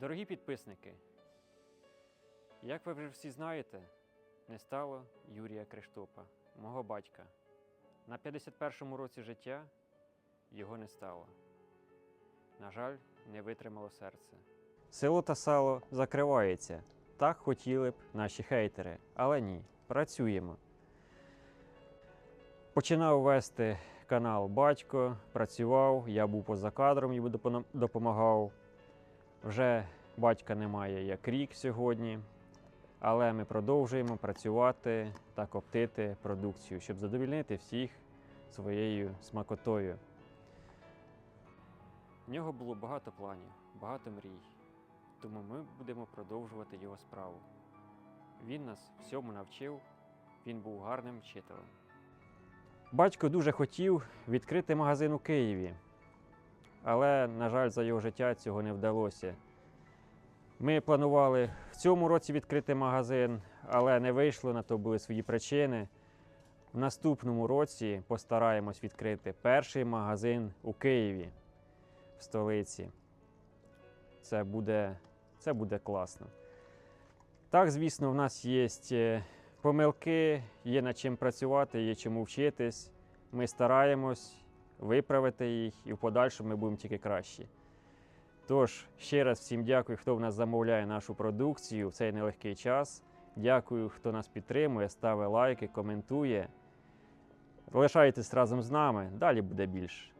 Дорогі підписники, як ви вже всі знаєте, не стало Юрія Криштопа, мого батька. На 51-му році життя його не стало. На жаль, не витримало серце. Село та сало закривається. Так хотіли б наші хейтери, але ні, працюємо. Починав вести канал Батько, працював, я був поза кадром, йому допомагав. Вже батька немає як рік сьогодні, але ми продовжуємо працювати та коптити продукцію, щоб задовільнити всіх своєю смакотою. В нього було багато планів, багато мрій, тому ми будемо продовжувати його справу. Він нас всьому навчив, він був гарним вчителем. Батько дуже хотів відкрити магазин у Києві, але, на жаль, за його життя цього не вдалося. Ми планували в цьому році відкрити магазин, але не вийшло, на то були свої причини. В наступному році постараємось відкрити перший магазин у Києві, в столиці. Це буде, це буде класно. Так, звісно, в нас є е, помилки, є над чим працювати, є чому вчитись. Ми стараємось виправити їх і в подальшому ми будемо тільки кращі. Тож, ще раз всім дякую, хто в нас замовляє нашу продукцію в цей нелегкий час. Дякую, хто нас підтримує, ставить лайки, коментує. Лишайтесь разом з нами, далі буде більше.